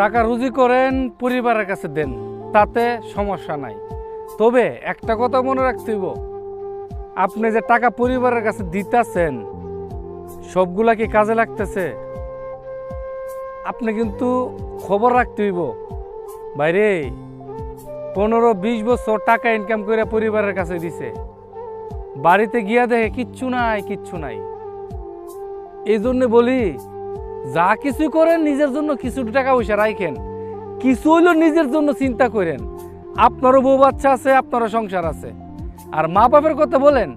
টাকা রুজি করেন, পরিবারের কাছে দেন, তাতে সমস্যা নাই। তবে একটা কথা মনে রাখতে হইব, আপনি যে টাকা পরিবারের কাছে দিতেছেন, সবগুলা কি কাজে লাগতেছে? আপনি কিন্তু খবর রাখতে হইব, বাইরে পনেরো বিশ বছর টাকা ইনকাম করে পরিবারের কাছে দিছে। বাড়িতে গিয়া দেখে কিচ্ছু নাই কিচ্ছু নাই। এই জন্য বলি যা কিছু করেন, নিজের জন্য কিছু টাকা পয়সা রাখেন কিছু হইল নিজের জন্য চিন্তা করেন। আপনারও বউ বাচ্চা আছে, আপনারও সংসার আছে। আর মা বাপের কথা বলেন,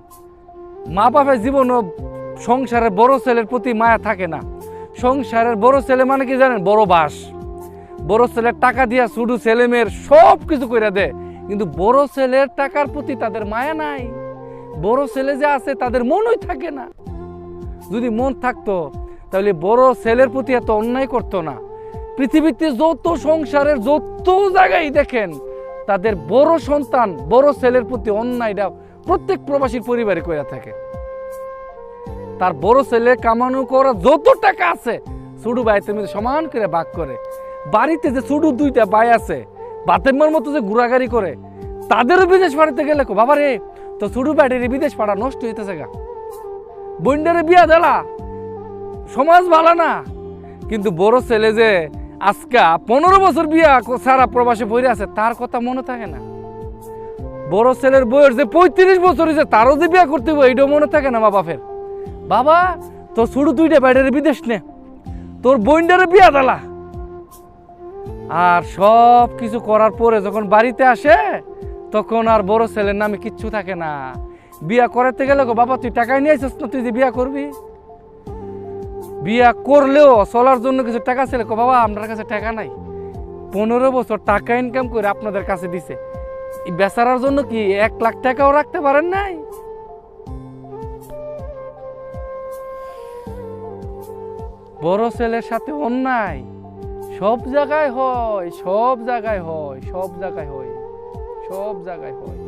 মা বাপের জীবনও সংসারের বড় ছেলের প্রতি মায়া থাকে না। সংসারের বড় ছেলে মানে কি জানেন? বড় বাস। বড় ছেলের টাকা দিয়া শুধু ছেলে মেয়ের সব কিছু করে দেয়। কিন্তু বড় ছেলের টাকার প্রতি তাদের মায়া নাই। বড় ছেলে যে আছে, তাদের মনই থাকে না। যদি মন থাকতো তাহলে বড় ছেলের প্রতি এত অন্যায় করতো না। পৃথিবীতে যত সংসারের যত জায়গায় দেখেন, তাদের বড় সন্তান, বড় ছেলের প্রতি অন্যায়টা প্রত্যেক প্রবাসীর পরিবারে কইরা থাকে। তার বড় ছেলে কামানো করা যত টাকা আছে ছোটু ভাইতে মধ্যে সমান করে ভাগ করে। বাড়িতে যে ছোট দুইটা ভাই আছে বাতেম্মার মতো যে ঘোরাঘুরি করে, তাদেরও বিদেশ পাঠাতে গেলে বাবা রে তো ছোট ভাইটির বিদেশ পাড়া নষ্ট হইতেছে গা। বন্ডারে বিয়া দেলা সমাজ ভালো না। কিন্তু বড় ছেলে যে আজকা পনেরো বছর বিয়া সারা প্রবাসে বইরে আছে, তার কথা মনে থাকে না। বড় ছেলের বয়স যে পঁয়ত্রিশ বছর হয়েছে, তারও যে বিয়া করতে হবে, এইটাও মনে থাকে না মা বাপের বাবা, তোর শুরু দুইটা বাইরের বিদেশ নে। তোর বইন্ডারে বিয়া দালা। আর সব কিছু করার পরে যখন বাড়িতে আসে, তখন আর বড় ছেলের নামে কিচ্ছু থাকে না। বিয়া করাতে গেলে গো, বাবা, তুই টাকাই নিয়ে আসিস না, তুই যে বিয়া করবি? বিয়া করলেও চলার জন্য কিছু টাকা ছিল। বাবা আপনার কাছে টাকা নাই। পনেরো বছর টাকা ইনকাম করে আপনাদের কাছে দিছে। বেচারার জন্য কি এক লাখ টাকাও রাখতে পারেন নাই? বড় ছেলের সাথে অন্যায়। সব জায়গায় হয়, সব জায়গায় হয়, সব জায়গায় হয়, সব জায়গায় হয়।